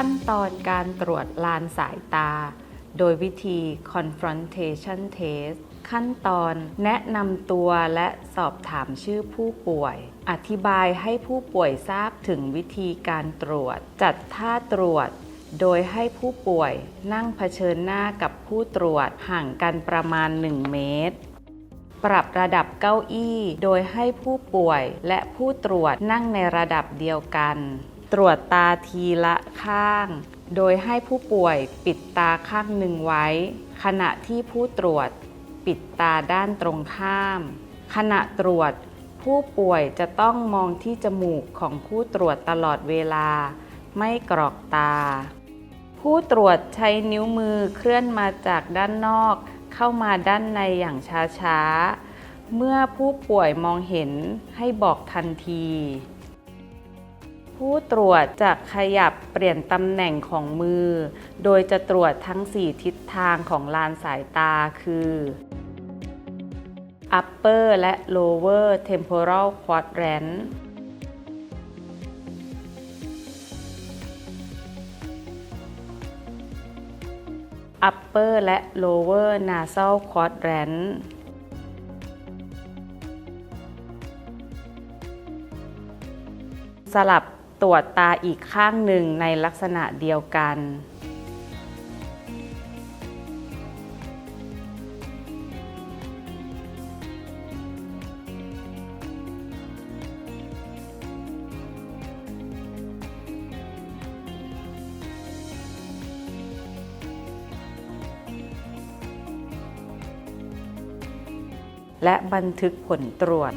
ขั้นตอนการตรวจลานสายตา โดยวิธี confrontation test ขั้นตอนแนะนำตัวและสอบถามชื่อผู้ป่วย อธิบายให้ผู้ป่วยทราบถึงวิธีการตรวจ จัดท่าตรวจ โดยให้ผู้ป่วยนั่งเผชิญหน้ากับผู้ตรวจห่างกันประมาณ 1 เมตร ปรับระดับเก้าอี้ โดยให้ผู้ป่วยและผู้ตรวจนั่งในระดับเดียวกัน ตรวจตาทีละข้าง โดยให้ผู้ป่วยปิดตาข้างหนึ่งไว้ ขณะที่ผู้ตรวจปิดตาด้านตรงข้าม ขณะตรวจผู้ป่วยจะต้องมองที่จมูกของผู้ตรวจตลอดเวลา ไม่กรอกตา ผู้ตรวจใช้นิ้วมือเคลื่อนมาจากด้านนอก เข้ามาด้านในอย่างช้าๆ เมื่อผู้ป่วยมองเห็นให้บอกทันที ผู้ตรวจจะขยับเปลี่ยนตำแหน่งของมือ โดยจะตรวจทั้ง 4 ทิศทางของลานสายตาคือ upper และ lower temporal quadrant upper และ lower nasal quadrant สลับ ตรวจตาอีกข้างหนึ่งในลักษณะเดียวกัน และบันทึกผลตรวจ